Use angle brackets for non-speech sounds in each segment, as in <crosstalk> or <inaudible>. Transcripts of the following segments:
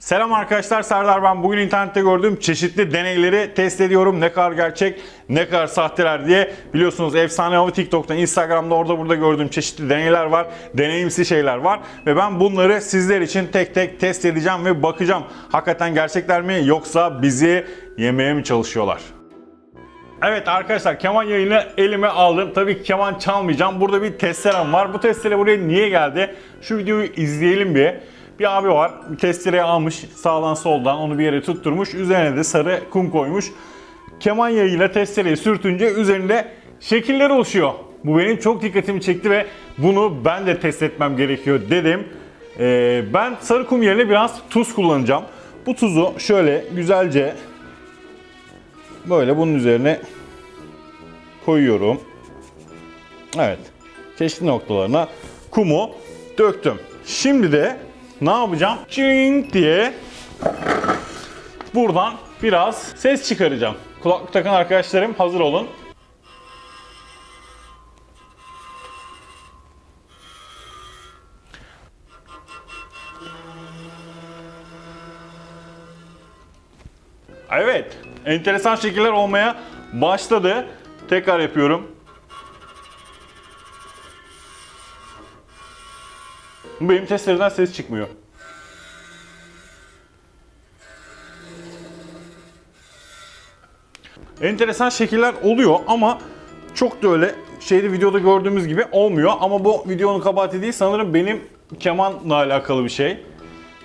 Selam arkadaşlar Serdar ben. Bugün internette gördüğüm çeşitli deneyleri test ediyorum. Ne kadar gerçek, ne kadar sahteler diye. Biliyorsunuz Efsane Avı TikTok'ta, Instagram'da orada burada gördüğüm çeşitli deneyler var. Deneyimsi şeyler var. Ve ben bunları sizler için tek tek test edeceğim ve bakacağım. Hakikaten gerçekler mi yoksa bizi yemeye mi çalışıyorlar? Evet arkadaşlar keman yayını elime aldım. Tabii ki keman çalmayacağım. Burada bir testerem var. Bu testere buraya niye geldi? Şu videoyu izleyelim bir. Bir abi var. Testereyi almış. Sağdan soldan onu bir yere tutturmuş. Üzerine de sarı kum koymuş. Keman yayıyla testereyi sürtünce üzerinde şekiller oluşuyor. Bu benim çok dikkatimi çekti ve bunu ben de test etmem gerekiyor dedim. Ee, ben sarı kum yerine biraz tuz kullanacağım. Bu tuzu şöyle güzelce böyle bunun üzerine koyuyorum. Evet. Çeşitli noktalarına kumu döktüm. Şimdi de ne yapacağım? Çing diye buradan biraz ses çıkaracağım. Kulaklık takan arkadaşlarım hazır olun. Evet. Enteresan şekiller olmaya başladı. Tekrar yapıyorum. Benim testlerden ses çıkmıyor. Enteresan şekiller oluyor ama çok da öyle şeyde videoda gördüğümüz gibi olmuyor. Ama bu videonun kabahati değil sanırım benim kemanla alakalı bir şey.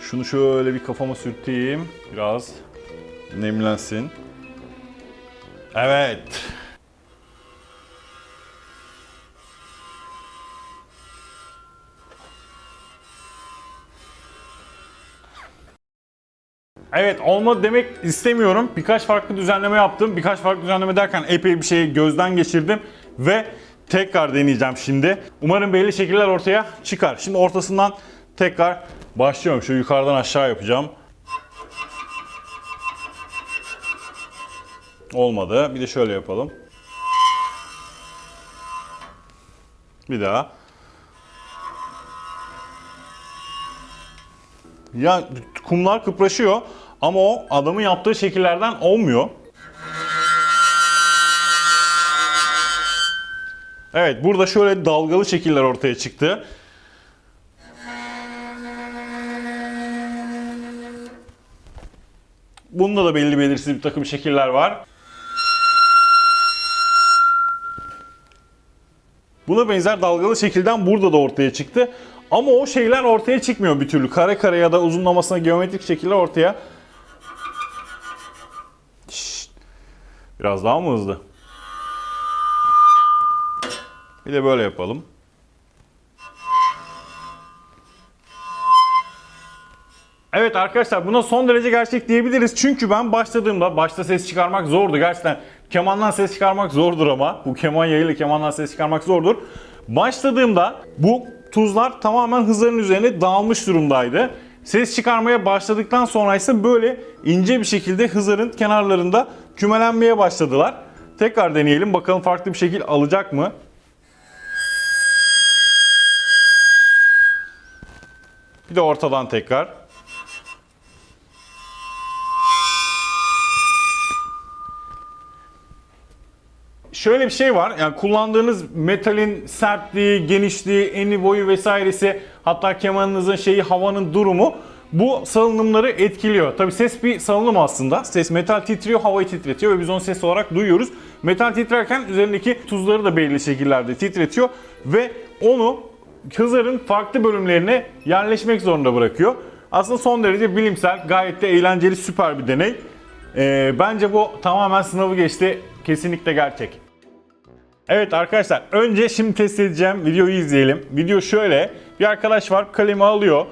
Şunu şöyle bir kafama sürteyim. Biraz nemlensin. Evet. Evet olmadı demek istemiyorum. Birkaç farklı düzenleme yaptım. Birkaç farklı düzenleme derken epey bir şeyi gözden geçirdim ve tekrar deneyeceğim şimdi. Umarım belli şekiller ortaya çıkar. Şimdi ortasından tekrar başlıyorum. Şu yukarıdan aşağı yapacağım. Olmadı. Bir de şöyle yapalım. Bir daha. Ya kumlar kıpraşıyor ama o adamın yaptığı şekillerden olmuyor. Evet burada şöyle dalgalı şekiller ortaya çıktı. Bunda da belli belirsiz bir takım şekiller var. Buna benzer dalgalı şekilden burada da ortaya çıktı. Ama o şeyler ortaya çıkmıyor bir türlü. Kare kare ya da uzunlamasına geometrik şekiller ortaya. Biraz daha mı hızlı? Bir de böyle yapalım. Evet arkadaşlar buna son derece gerçek diyebiliriz. Çünkü ben başladığımda başta ses çıkarmak zordu. Gerçekten kemandan ses çıkarmak zordur ama. Bu keman yayıyla kemandan ses çıkarmak zordur. Başladığımda bu tuzlar tamamen hızların üzerine dağılmış durumdaydı. Ses çıkarmaya başladıktan sonra ise böyle ince bir şekilde hızların kenarlarında kümelenmeye başladılar. Tekrar deneyelim bakalım farklı bir şekil alacak mı? Bir de ortadan tekrar. şöyle bir şey var. Yani kullandığınız metalin sertliği, genişliği, eni boyu vesairesi hatta kemanınızın şeyi havanın durumu bu salınımları etkiliyor. Tabi ses bir salınım aslında. Ses metal titriyor, havayı titretiyor ve biz onu ses olarak duyuyoruz. Metal titrerken üzerindeki tuzları da belli şekillerde titretiyor ve onu hızların farklı bölümlerine yerleşmek zorunda bırakıyor. Aslında son derece bilimsel, gayet de eğlenceli, süper bir deney. Ee, bence bu tamamen sınavı geçti. Kesinlikle gerçek. Evet arkadaşlar önce şimdi test edeceğim videoyu izleyelim. Video şöyle bir arkadaş var kalemi alıyor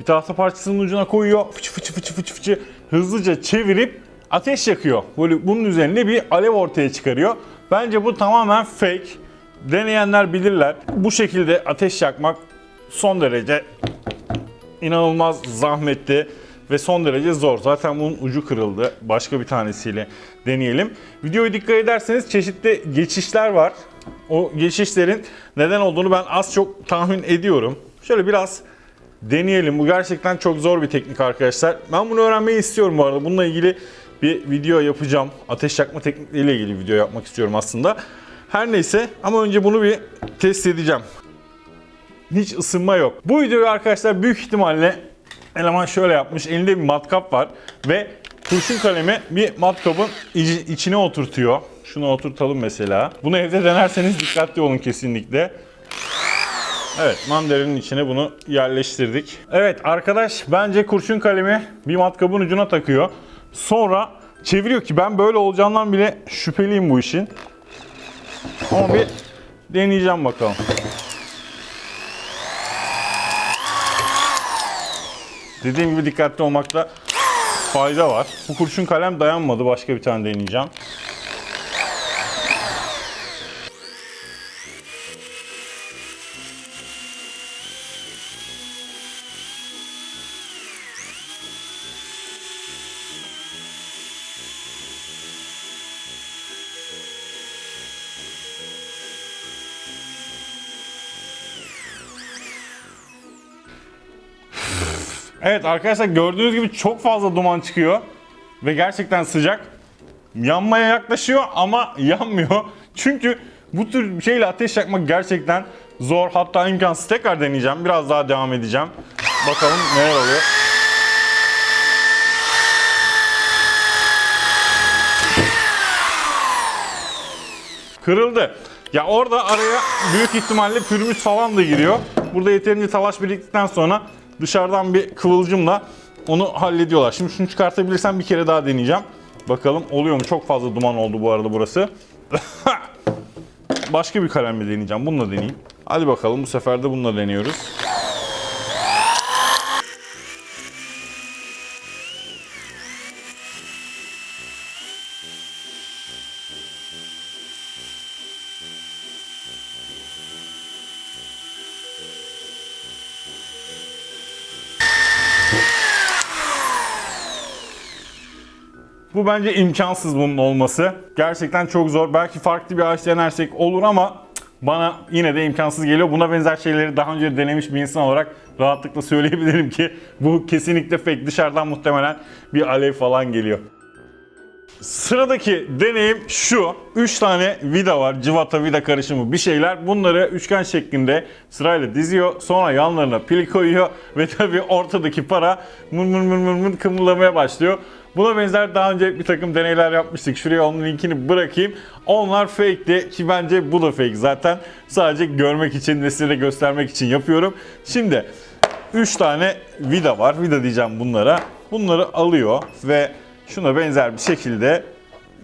bir tahta parçasının ucuna koyuyor fıçı fıçı fıçı fıçı fıçı hızlıca çevirip ateş yakıyor. Böyle bunun üzerinde bir alev ortaya çıkarıyor. Bence bu tamamen fake. Deneyenler bilirler. Bu şekilde ateş yakmak son derece inanılmaz zahmetli ve son derece zor. Zaten bunun ucu kırıldı. Başka bir tanesiyle deneyelim. Videoya dikkat ederseniz çeşitli geçişler var. O geçişlerin neden olduğunu ben az çok tahmin ediyorum. Şöyle biraz deneyelim. Bu gerçekten çok zor bir teknik arkadaşlar. Ben bunu öğrenmeyi istiyorum bu arada. Bununla ilgili bir video yapacağım. Ateş yakma teknikleriyle ilgili video yapmak istiyorum aslında. Her neyse ama önce bunu bir test edeceğim. Hiç ısınma yok. Bu videoyu arkadaşlar büyük ihtimalle eleman şöyle yapmış. Elinde bir matkap var ve kurşun kalemi bir matkabın içine oturtuyor. Şunu oturtalım mesela. Bunu evde denerseniz dikkatli olun kesinlikle. Evet mandarinin içine bunu yerleştirdik. Evet arkadaş bence kurşun kalemi bir matkabın ucuna takıyor. Sonra çeviriyor ki ben böyle olacağından bile şüpheliyim bu işin. Ama bir deneyeceğim bakalım. Dediğim gibi dikkatli olmakta fayda var. Bu kurşun kalem dayanmadı. Başka bir tane deneyeceğim. Evet arkadaşlar gördüğünüz gibi çok fazla duman çıkıyor. Ve gerçekten sıcak. Yanmaya yaklaşıyor ama <laughs> yanmıyor. Çünkü bu tür şeyle ateş yakmak gerçekten zor hatta imkansız. Tekrar deneyeceğim. Biraz daha devam edeceğim. Bakalım neler oluyor. Kırıldı. Ya orada araya büyük ihtimalle pürmüz falan da giriyor. Burada yeterince talaş biriktikten sonra dışarıdan bir kıvılcımla onu hallediyorlar. Şimdi şunu çıkartabilirsem bir kere daha deneyeceğim. Bakalım oluyor mu? Çok fazla duman oldu bu arada burası. <laughs> Başka bir kalemle deneyeceğim. Bununla deneyeyim. Hadi bakalım bu sefer de bununla deniyoruz. Bu bence imkansız bunun olması. Gerçekten çok zor. Belki farklı bir ağaç denersek olur ama bana yine de imkansız geliyor. Buna benzer şeyleri daha önce denemiş bir insan olarak rahatlıkla söyleyebilirim ki bu kesinlikle fake. Dışarıdan muhtemelen bir alev falan geliyor. Sıradaki deneyim şu. 3 tane vida var. Civata vida karışımı bir şeyler. Bunları üçgen şeklinde sırayla diziyor. Sonra yanlarına pil koyuyor. Ve tabii ortadaki para mır mır mır mır kımıldamaya başlıyor. Buna benzer daha önce bir takım deneyler yapmıştık. Şuraya onun linkini bırakayım. Onlar fake'ti ki bence bu da fake zaten. Sadece görmek için ve size de göstermek için yapıyorum. Şimdi 3 tane vida var. Vida diyeceğim bunlara. Bunları alıyor ve şuna benzer bir şekilde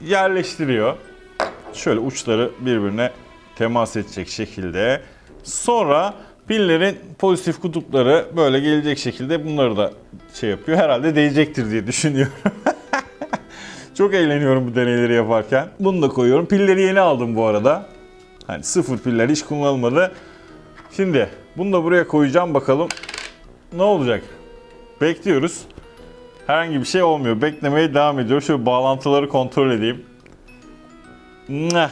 yerleştiriyor. Şöyle uçları birbirine temas edecek şekilde. Sonra pillerin pozitif kutupları böyle gelecek şekilde bunları da şey yapıyor. Herhalde değecektir diye düşünüyorum. <laughs> Çok eğleniyorum bu deneyleri yaparken. Bunu da koyuyorum. Pilleri yeni aldım bu arada. Hani sıfır piller hiç kullanılmadı. Şimdi bunu da buraya koyacağım bakalım ne olacak. Bekliyoruz. Herhangi bir şey olmuyor. Beklemeye devam ediyor. Şöyle bağlantıları kontrol edeyim. Mwah.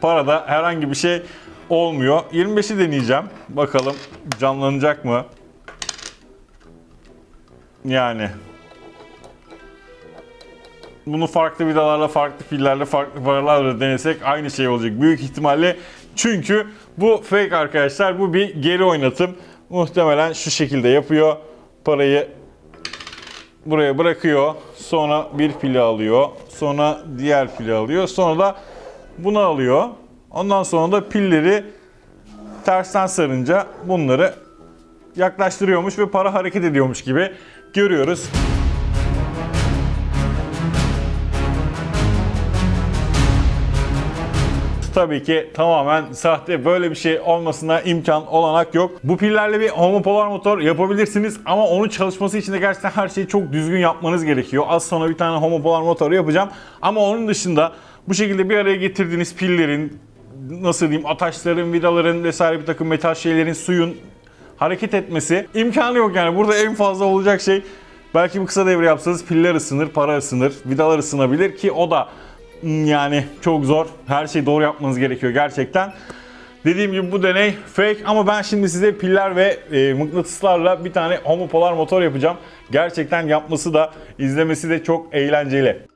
Parada herhangi bir şey olmuyor. 25'i deneyeceğim. Bakalım canlanacak mı? Yani bunu farklı vidalarla, farklı pillerle, farklı paralarla denesek aynı şey olacak büyük ihtimalle. Çünkü bu fake arkadaşlar. Bu bir geri oynatım. Muhtemelen şu şekilde yapıyor. Parayı buraya bırakıyor. Sonra bir pili alıyor. Sonra diğer pili alıyor. Sonra da bunu alıyor. Ondan sonra da pilleri tersten sarınca bunları yaklaştırıyormuş ve para hareket ediyormuş gibi görüyoruz. Tabii ki tamamen sahte böyle bir şey olmasına imkan olanak yok. Bu pillerle bir homopolar motor yapabilirsiniz ama onun çalışması için de gerçekten her şeyi çok düzgün yapmanız gerekiyor. Az sonra bir tane homopolar motoru yapacağım ama onun dışında bu şekilde bir araya getirdiğiniz pillerin nasıl diyeyim ataşların, vidaların vesaire bir takım metal şeylerin suyun hareket etmesi imkanı yok yani. Burada en fazla olacak şey belki bir kısa devre yapsanız piller ısınır, para ısınır, vidalar ısınabilir ki o da mm, yani çok zor. Her şeyi doğru yapmanız gerekiyor gerçekten. Dediğim gibi bu deney fake ama ben şimdi size piller ve e, mıknatıslarla bir tane homopolar motor yapacağım. Gerçekten yapması da izlemesi de çok eğlenceli.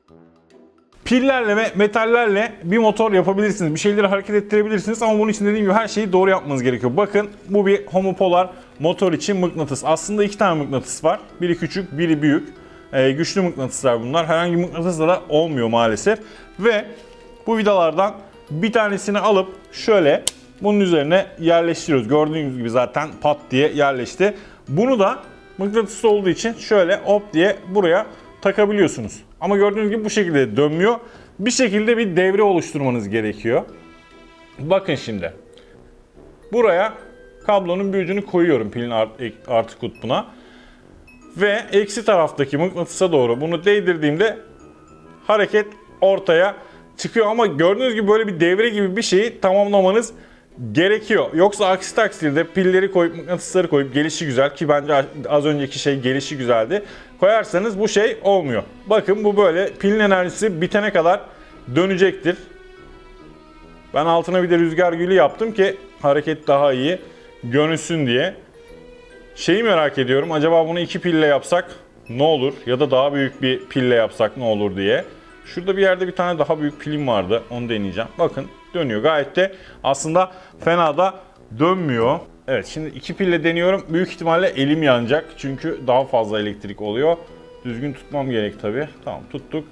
Pillerle ve metallerle bir motor yapabilirsiniz. Bir şeyleri hareket ettirebilirsiniz ama bunun için dediğim gibi her şeyi doğru yapmanız gerekiyor. Bakın bu bir homopolar motor için mıknatıs. Aslında iki tane mıknatıs var. Biri küçük, biri büyük. Ee, güçlü mıknatıslar bunlar. Herhangi bir mıknatısla da olmuyor maalesef. Ve bu vidalardan bir tanesini alıp şöyle bunun üzerine yerleştiriyoruz. Gördüğünüz gibi zaten pat diye yerleşti. Bunu da mıknatıslı olduğu için şöyle hop diye buraya takabiliyorsunuz. Ama gördüğünüz gibi bu şekilde dönmüyor. Bir şekilde bir devre oluşturmanız gerekiyor. Bakın şimdi. Buraya kablonun bir ucunu koyuyorum pilin art- artı kutbuna. Ve eksi taraftaki mıknatısa doğru bunu değdirdiğimde hareket ortaya çıkıyor. Ama gördüğünüz gibi böyle bir devre gibi bir şeyi tamamlamanız gerekiyor. Yoksa aksi takdirde pilleri koyup mıknatısları koyup gelişi güzel ki bence az önceki şey gelişi güzeldi. Koyarsanız bu şey olmuyor. Bakın bu böyle pilin enerjisi bitene kadar dönecektir. Ben altına bir de rüzgar gülü yaptım ki hareket daha iyi görünsün diye. Şeyi merak ediyorum. Acaba bunu iki pille yapsak ne olur? Ya da daha büyük bir pille yapsak ne olur diye. Şurada bir yerde bir tane daha büyük pilim vardı. Onu deneyeceğim. Bakın dönüyor. Gayet de aslında fena da dönmüyor. Evet şimdi iki pille deniyorum. Büyük ihtimalle elim yanacak. Çünkü daha fazla elektrik oluyor. Düzgün tutmam gerek tabii. Tamam tuttuk.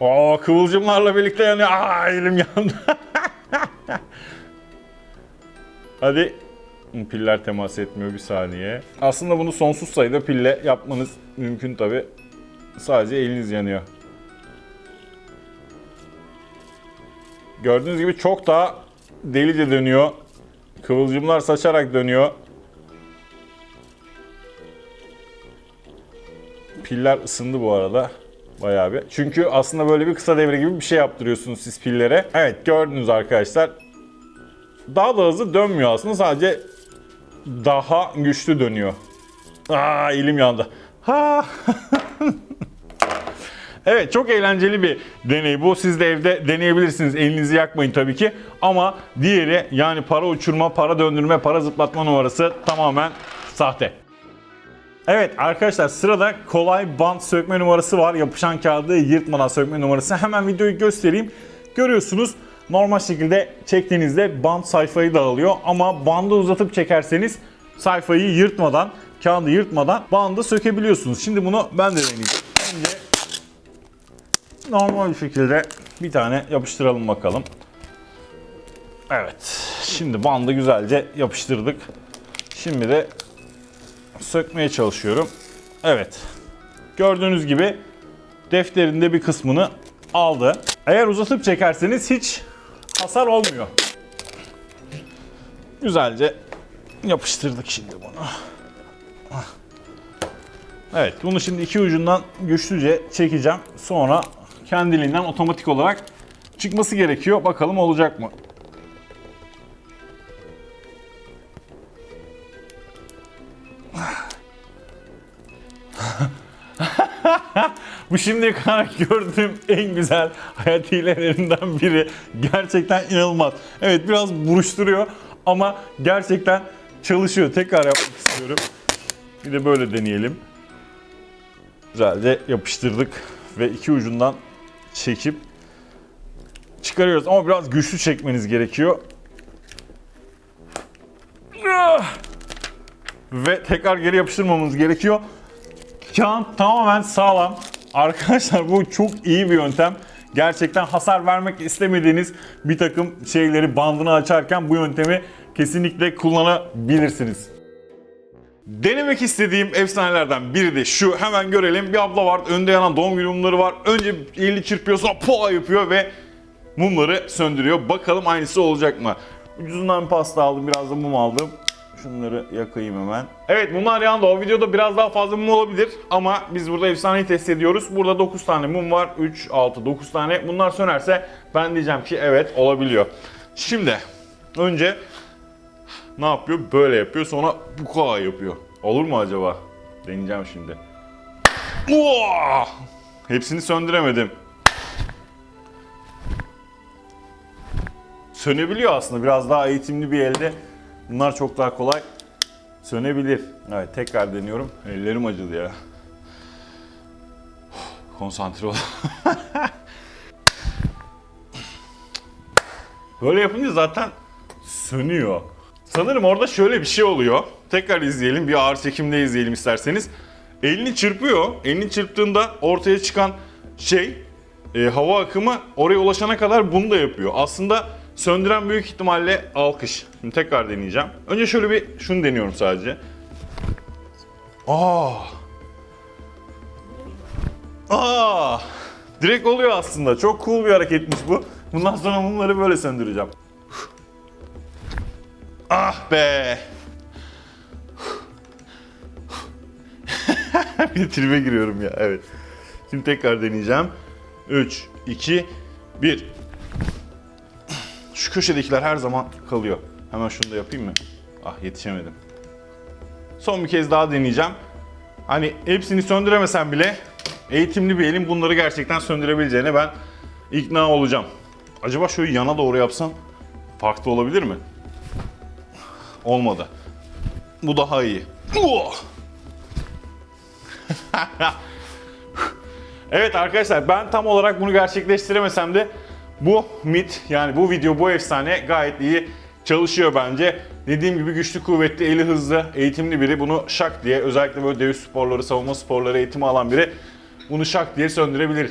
Oo kıvılcımlarla birlikte yanıyor. Aa elim yandı. <laughs> Hadi. Piller temas etmiyor bir saniye. Aslında bunu sonsuz sayıda pille yapmanız mümkün tabi. Sadece eliniz yanıyor. Gördüğünüz gibi çok daha delice dönüyor. Kıvılcımlar saçarak dönüyor. Piller ısındı bu arada. Bayağı bir. Çünkü aslında böyle bir kısa devre gibi bir şey yaptırıyorsunuz siz pillere. Evet gördünüz arkadaşlar. Daha da hızlı dönmüyor aslında. Sadece daha güçlü dönüyor. Aa elim yandı. Ha. <laughs> evet çok eğlenceli bir deney bu. Siz de evde deneyebilirsiniz. Elinizi yakmayın tabii ki. Ama diğeri yani para uçurma, para döndürme, para zıplatma numarası tamamen sahte. Evet arkadaşlar sırada kolay bant sökme numarası var. Yapışan kağıdı yırtmadan sökme numarası. Hemen videoyu göstereyim. Görüyorsunuz normal şekilde çektiğinizde bant sayfayı dağılıyor. Ama bandı uzatıp çekerseniz sayfayı yırtmadan, kağıdı yırtmadan bandı sökebiliyorsunuz. Şimdi bunu ben de deneyeceğim. Önce normal bir şekilde bir tane yapıştıralım bakalım. Evet. Şimdi bandı güzelce yapıştırdık. Şimdi de sökmeye çalışıyorum. Evet. Gördüğünüz gibi defterinde bir kısmını aldı. Eğer uzatıp çekerseniz hiç hasar olmuyor. Güzelce yapıştırdık şimdi bunu. Evet bunu şimdi iki ucundan güçlüce çekeceğim. Sonra kendiliğinden otomatik olarak çıkması gerekiyor. Bakalım olacak mı? <laughs> Bu şimdiye kadar gördüğüm en güzel hayat hilelerinden biri. Gerçekten inanılmaz. Evet biraz buruşturuyor ama gerçekten çalışıyor. Tekrar yapmak istiyorum. Bir de böyle deneyelim. Güzelce yapıştırdık ve iki ucundan çekip çıkarıyoruz. Ama biraz güçlü çekmeniz gerekiyor. Ve tekrar geri yapıştırmamız gerekiyor. Kağıt tamamen sağlam. Arkadaşlar bu çok iyi bir yöntem. Gerçekten hasar vermek istemediğiniz bir takım şeyleri bandını açarken bu yöntemi kesinlikle kullanabilirsiniz. Denemek istediğim efsanelerden biri de şu. Hemen görelim. Bir abla var. Önde yanan doğum günü mumları var. Önce elini çırpıyor sonra poğa yapıyor ve mumları söndürüyor. Bakalım aynısı olacak mı? Ucuzundan pasta aldım. Biraz da mum aldım. Şunları yakayım hemen. Evet mumlar yandı. O videoda biraz daha fazla mum olabilir. Ama biz burada efsaneyi test ediyoruz. Burada 9 tane mum var. 3, 6, 9 tane. Bunlar sönerse ben diyeceğim ki evet olabiliyor. Şimdi önce ne yapıyor? Böyle yapıyor. Sonra bu kadar yapıyor. Olur mu acaba? Deneyeceğim şimdi. Uaa! Hepsini söndüremedim. sönebiliyor aslında. Biraz daha eğitimli bir elde bunlar çok daha kolay sönebilir. Evet tekrar deniyorum. Ellerim acıdı ya. Konsantre ol. <laughs> Böyle yapınca zaten sönüyor. Sanırım orada şöyle bir şey oluyor. Tekrar izleyelim. Bir ağır çekimde izleyelim isterseniz. Elini çırpıyor. Elini çırptığında ortaya çıkan şey e, hava akımı oraya ulaşana kadar bunu da yapıyor. Aslında söndüren büyük ihtimalle alkış. Şimdi tekrar deneyeceğim. Önce şöyle bir şunu deniyorum sadece. Aa! Aa! Direkt oluyor aslında. Çok cool bir hareketmiş bu. Bundan sonra bunları böyle söndüreceğim. Ah be! <laughs> bir de tribe giriyorum ya. Evet. Şimdi tekrar deneyeceğim. 3, 2, 1. Şu köşedekiler her zaman kalıyor. Hemen şunu da yapayım mı? Ah yetişemedim. Son bir kez daha deneyeceğim. Hani hepsini söndüremesem bile eğitimli bir elin bunları gerçekten söndürebileceğine ben ikna olacağım. Acaba şöyle yana doğru yapsam farklı olabilir mi? Olmadı. Bu daha iyi. <laughs> Evet arkadaşlar ben tam olarak bunu gerçekleştiremesem de bu mit yani bu video bu efsane gayet iyi çalışıyor bence. Dediğim gibi güçlü kuvvetli eli hızlı eğitimli biri bunu şak diye özellikle böyle dövüş sporları savunma sporları eğitimi alan biri bunu şak diye söndürebilir.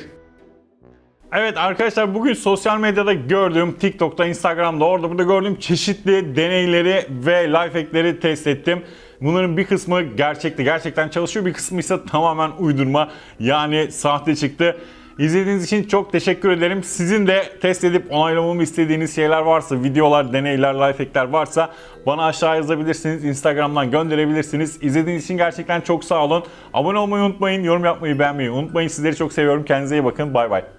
Evet arkadaşlar bugün sosyal medyada gördüğüm TikTok'ta, Instagram'da orada burada gördüğüm çeşitli deneyleri ve life hackleri test ettim. Bunların bir kısmı gerçekti, gerçekten çalışıyor. Bir kısmı ise tamamen uydurma yani sahte çıktı. İzlediğiniz için çok teşekkür ederim. Sizin de test edip onaylamamı istediğiniz şeyler varsa, videolar, deneyler, life hackler varsa bana aşağı yazabilirsiniz. Instagram'dan gönderebilirsiniz. İzlediğiniz için gerçekten çok sağ olun. Abone olmayı unutmayın, yorum yapmayı beğenmeyi unutmayın. Sizleri çok seviyorum. Kendinize iyi bakın. Bay bay.